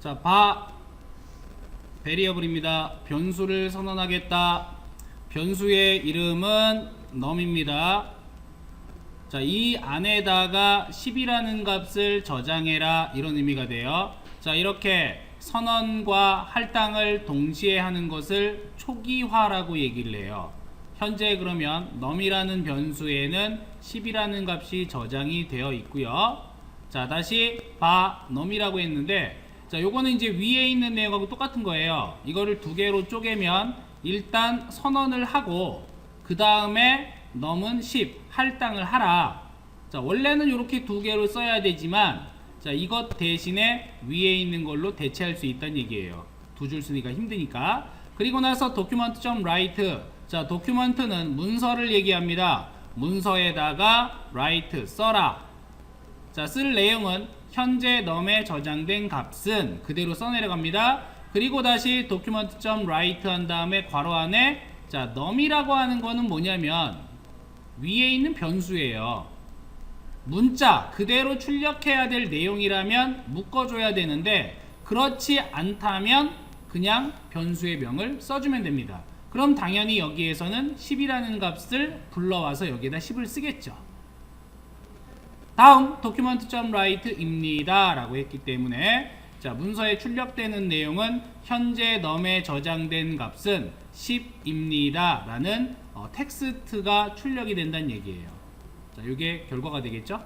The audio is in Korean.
자, 바 베리어블입니다. 변수를 선언하겠다. 변수의 이름은 num입니다. 자, 이 안에다가 10이라는 값을 저장해라 이런 의미가 돼요. 자, 이렇게 선언과 할당을 동시에 하는 것을 초기화라고 얘기를 해요. 현재 그러면 num이라는 변수에는 10이라는 값이 저장이 되어 있고요. 자, 다시 바 num이라고 했는데 자, 요거는 이제 위에 있는 내용하고 똑같은 거예요. 이거를 두 개로 쪼개면 일단 선언을 하고 그 다음에 넘은 10 할당을 하라. 자 원래는 이렇게 두 개로 써야 되지만 자 이것 대신에 위에 있는 걸로 대체할 수 있다는 얘기예요. 두 줄 쓰니까 힘드니까. 그리고 나서 document.write 자 document는 문서를 얘기합니다. 문서에다가 write 써라. 자, 쓸 내용은 현재 넘에 저장된 값은 그대로 써내려갑니다. 그리고 다시 document.write 한 다음에 괄호 안에 자, num이라고 하는 거는 뭐냐면 위에 있는 변수예요. 문자 그대로 출력해야 될 내용이라면 묶어줘야 되는데 그렇지 않다면 그냥 변수의 명을 써주면 됩니다. 그럼 당연히 여기에서는 10이라는 값을 불러와서 여기에다 10을 쓰겠죠. 다음 document.write입니다 라고 했기 때문에 자 문서에 출력되는 내용은 현재 넘에 저장된 값은 10입니다 라는 어, 텍스트가 출력이 된다는 얘기예요. 자 이게 결과가 되겠죠